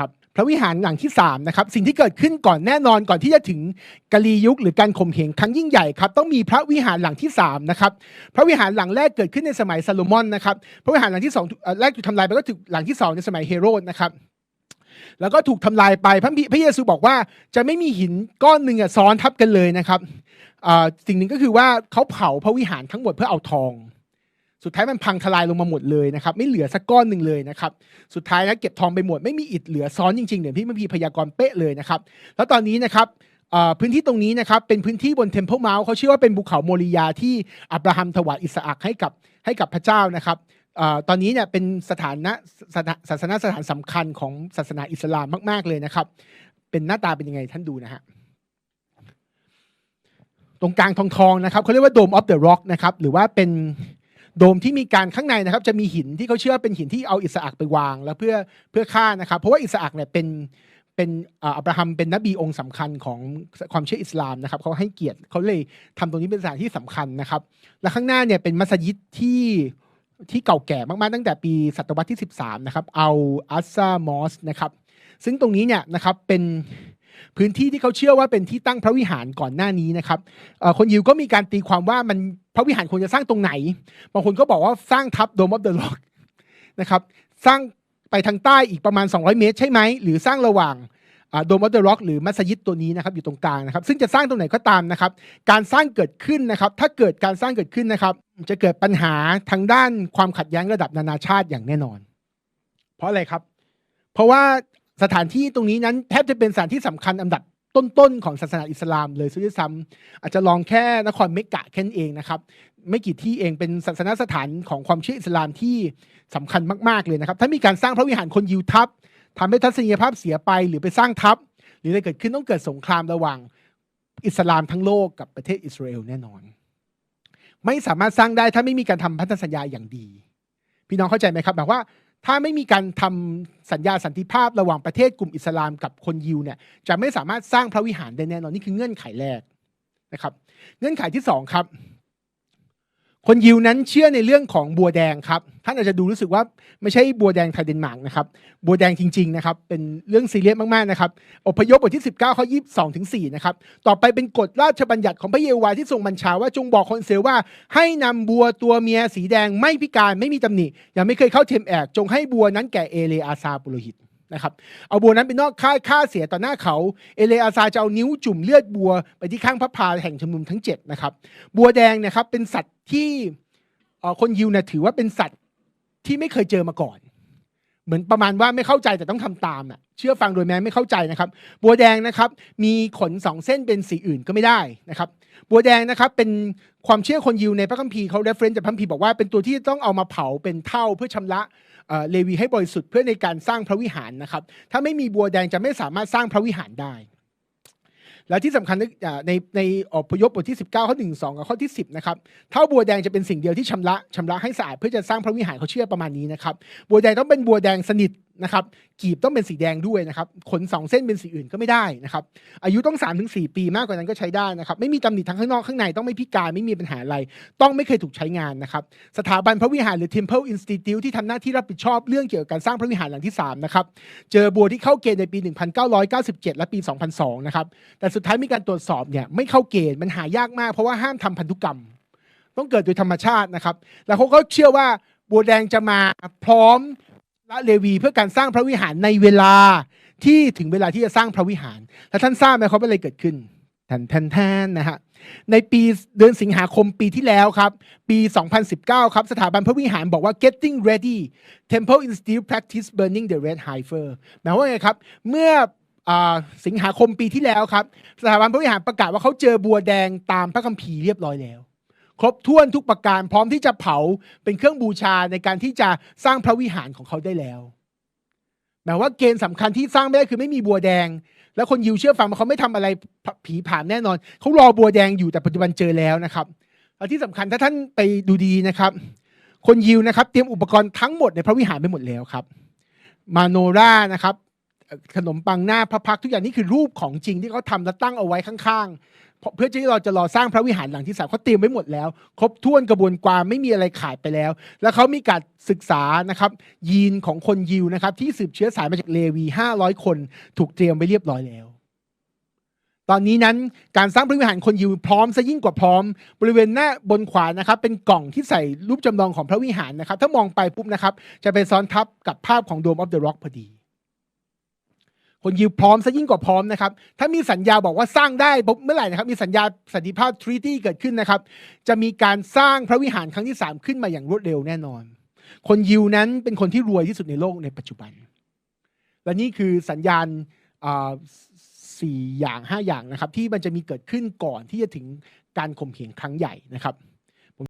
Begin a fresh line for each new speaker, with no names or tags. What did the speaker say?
ครับพระวิหารหลังที่3นะครับสิ่งที่เกิดขึ้นก่อนแน่นอนก่อนที่จะถึงกาลียุคหรือการข่มเหงครั้งยิ่งใหญ่ครับต้องมีพระวิหารหลังที่3นะครับพระวิหารหลังแรกเกิดขึ้นในสมัยซาโลมอนนะครับพระวิหารหลังที่สองแรกถูกทำลายไปก็ถูกหลังที่สองในสมัยเฮโรดนะครับแล้วก็ถูกทำลายไปพระพระเยซูบอกว่าจะไม่มีหินก้อนหนึ่งซ้อนทับกันเลยนะครับสิ่งหนึ่งก็คือว่าเขาเผาพระวิหารทั้งหมดเพื่อเอาทอง สุดท้ายมันพังทลายลงมาหมดเลยนะครับไม่เหลือสักก้อนหนึ่งเลยนะครับสุดท้ายนะเก็บทองไปหมดไม่มีอิฐเหลือซ้อนจริงๆเดี๋ยวพี่มันพีพยากรณ์เป๊ะเลยนะครับแล้วตอนนี้นะครับพื้นที่ตรงนี้นะครับเป็นพื้นที่บนเทมเพลเมาส์เขาเชื่อว่าเป็นภูเขาโมริยาที่อับราฮัมถวายอิสอักให้กับให้กับพระเจ้านะครับอตอนนี้เนี่ยเป็นสถานะศาสนาสถานสำคัญของศาสนาอิสลามมาก ๆเลยนะครับ เป็นหน้าตาเป็นยังไงท่านดูนะฮะตรงกลางทองทองๆนะครับเขาเรียกว่าโดมออฟเดอะร็อกนะครับหรือว่าเป็น โดมที่มีการข้างในนะครับ จะมีหินที่เขาเชื่อเป็นหินที่เอาอิสอักไปวาง แล้วเพื่อเพื่อฆ่านะครับ เพราะว่าอิสอักเนี่ยเป็นเป็นอ,อับราฮัมเป็นนบีองค์สำคัญของความเชื่ออิสลามนะครับเขาให้เกียรติเขาเลยทำตรงนี้เป็นสถานที่สำคัญนะครับ และข้างหน้าเนี่ยเป็นมัสยิดที่ที่เก่าแก่มากๆตั้งแต่ปีศตวรรษที่ 13 นะครับเอาอัสซามอสนะครับ ซึ่งตรงนี้เนี่ยนะครับเป็น พื้นที่ที่เขาเชื่อว่าเป็นที่ตั้งพระวิหารก่อนหน้านี้นะครับคนยิวก็มีการตีความว่ามันพระวิหารควรจะสร้างตรงไหน บางคนก็บอกว่าสร้างทับโดมอ f เดอะล็อกนะครับสร้างไปทางใต้อีกประมาณ 200 เมตรใช่ไหม หรือสร้างระหว่างโดมอ f เดอะล็อกหรือมัสยิดตัวนี้นะครับอยู่ตรงกลางนะครับซึ่งจะสร้างตรงไหนก็ตามนะครับ การสร้างเกิดขึ้นนะครับ ถ้าเกิดการสร้างเกิดขึ้นนะครับ จะเกิดปัญหาทางด้านความขัดแย้งระดับนานาชาติอย่างแน่นอน เพราะอะไรครับ เพราะว่า สถานที่ตรงนี้นั้นแทบจะเป็นสถานที่สำคัญอันดับต้นๆของศาสนาอิสลามเลยซะด้วยซ้ำอาจจะลองแค่นครเมกกะแค่นั้นเองนะครับ ไม่กี่ที่เองเป็นศาสนสถานของความเชื่ออิสลามที่สำคัญมากๆเลยนะครับ ถ้ามีการสร้างพระวิหารคนยิวทับทำให้ทัศนียภาพเสียไปหรือไปสร้างทับ หรืออะไรเกิดขึ้นต้องเกิดสงครามระหว่างอิสลามทั้งโลกกับประเทศอิสราเอลแน่นอน ไม่สามารถสร้างได้ถ้าไม่มีการทำพันธสัญญาอย่างดี พี่น้องเข้าใจไหมครับแบบว่า ถ้าไม่มีการทำสัญญาสันติภาพระหว่างประเทศกลุ่มอิสลามกับคนยิวเนี่ยจะไม่สามารถสร้างพระวิหารได้แน่นอนนี่คือเงื่อนไขแรกนะครับ เงื่อนไขที่สองครับ คนยิวนั้นเชื่อในเรื่องของบัวแดงครับท่านอาจจะดูรู้สึกว่าไม่ใช่บัวแดงไทยเดนมาร์กนะครับบัวแดงจริงๆนะครับเป็นเรื่องซีเรียสมากๆนะครับอพยพบทที่ 19ข้อ22ถึง4นะครับต่อไปเป็นกฎราชบัญญัติของพระเยโฮวาที่ทรงบัญชาว่าจงบอกคนเซลว่า ให้นำบัวตัวเมียสีแดงไม่พิการไม่มีตำหนิยังไม่เคยเข้าเทมแอกจงให้บัวนั้นแก่เอเลอาซาปุโรหิต นะครับเอาบัวนั้นไปนอกค่ายฆ่าเสียต่อหน้าเขาเอเลอาซาจะเอานิ้วจุ่มเลือดบัวไปที่ข้างพระพาแห่งชุมนุมทั้ง7นะครับบัวแดงนะครับเป็นสัตว์ที่คนยิวเนี่ยถือว่าเป็นสัตว์ที่ไม่เคยเจอมาก่อน เหมือนประมาณว่าไม่เข้าใจแต่ต้องทำตามอะเชื่อฟังโดยแม้ไม่เข้าใจนะครับ บัวแดงนะครับ มีขนสองเส้นเป็นสีอื่นก็ไม่ได้นะครับ บัวแดงนะครับเป็นความเชื่อคนยิวในพระคัมภีร์เขาเรฟเฟรนจากพระคัมภีร์บอกว่าเป็นตัวที่ต้องเอามาเผาเป็นเท่าเพื่อชำระ เลวีให้บริสุทธิ์เพื่อในการสร้างพระวิหารนะครับ ถ้าไม่มีบัวแดงจะไม่สามารถสร้างพระวิหารได้ และที่สำคัญในในอพยพบทที่ 19 ข้อ 1 2 กับข้อที่ 10 นะครับ เท่าบัวแดงจะเป็นสิ่งเดียวที่ชำระชำระให้สะอาดเพื่อจะสร้างพระวิหารเขาเชื่อประมาณนี้นะครับ บัวแดงต้องเป็นบัวแดงสนิทนะครับกีบต้องเป็นสีแดงด้วยนะครับขนสองเส้นเป็นสีอื่นก็ไม่ได้นะครับ อายุต้อง3าถึงสปีมากกว่านั้นก็ใช้ได้นะครับ ไม่มีตำหนิทั้งข้างนอกข้างในต้องไม่พิการไม่มีปัญหาอะไร ต้องไม่เคยถูกใช้งานนะครับ สถาบันพระวิหารหรือ Temple Institute ที่ทำหน้าที่รับผิดชอบเรื่องเกี่ยวกับการสร้างพระวิหารหลังที่3นะครับเจอบัวที่เข้าเกณฑ์ในปี 1997 และปี 2002 นะครับแต่สุดท้ายมีการตรวจสอบเนี่ยไม่เข้าเกณฑ์มันหายากมากเพราะว่าห้ามทำพันธุกรรม ต้องเกิดโดยธรรมชาตินะครับ แล้วเขาก็เชื่อว่าบัวแดงจะมาพร้อม ละเลวีเพื่อการสร้างพระวิหารในเวลาที่ถึงเวลาที่จะสร้างพระวิหาร แล้วท่านทราบไหมครับว่าอะไรเกิดขึ้นแทนแทนแทนนะฮะในปีเดือนสิงหาคมปีที่แล้วครับ ปี 2019 ครับ สถาบันพระวิหารบอกว่า getting ready Temple Institute practice burning the red heifer หมายว่าไงครับ เมื่ออาสิงหาคมปีที่แล้วครับ สถาบันพระวิหารประกาศว่าเขาเจอบัวแดงตามพระคัมภีร์เรียบร้อยแล้ว ครบถ้วนทุกประการ พร้อมที่จะเผาเป็นเครื่องบูชาในการที่จะสร้างพระวิหารของเขาได้แล้วหมายว่าเกณฑ์สำคัญที่สร้างไม่ได้คือไม่มีบัวแดง แล้วคนยิวเชื่อฟังเขาไม่ทำอะไรผีผ่านแน่นอน เขารอบัวแดงอยู่แต่ปัจจุบันเจอแล้วนะครับแล้วที่สำคัญถ้าท่านไปดูดีนะครับ คนยิวนะครับ เตรียมอุปกรณ์ทั้งหมดในพระวิหารไปหมดแล้วครับ มาโนรานะครับ ขนมปังหน้าพระพักทุกอย่างนี่คือรูปของจริงที่เขาทำและตั้งเอาไว้ข้างๆ เพื่อที่เราจะรอสร้างพระวิหารหลังที่สามเขาเตรียมไว้หมดแล้ว ครบถ้วนกระบวนการไม่มีอะไรขาดไปแล้ว แล้วเขามีการศึกษานะครับยีนของคนยิวนะครับ ที่สืบเชื้อสายมาจากเลวี500คนถูกเตรียมไว้เรียบร้อยแล้ว ตอนนี้นั้นการสร้างพระวิหารคนยิวพร้อมซะยิ่งกว่าพร้อม บริเวณหน้าบนขวานะครับ เป็นกล่องที่ใส่รูปจำลองของพระวิหารนะครับ ถ้ามองไปปุ๊บนะครับ จะไปซ้อนทับกับภาพของ Dome of the Rock พอดี คนยิวพร้อมซะยิ่งกว่าพร้อมนะครับ ถ้ามีสัญญาบอกว่าสร้างได้ปุ๊บเมื่อไหร่นะครับ มีสัญญาสันติภาพทรีตี้เกิดขึ้นนะครับ จะมีการสร้างพระวิหารครั้งที่สามขึ้นมาอย่างรวดเร็วแน่นอน คนยิวนั้นเป็นคนที่รวยที่สุดในโลกในปัจจุบัน และนี่คือสัญญาณอ่าสี่อย่างห้าอย่างนะครับ ที่มันจะมีเกิดขึ้นก่อนที่จะถึงการข่มเหงครั้งใหญ่นะครับ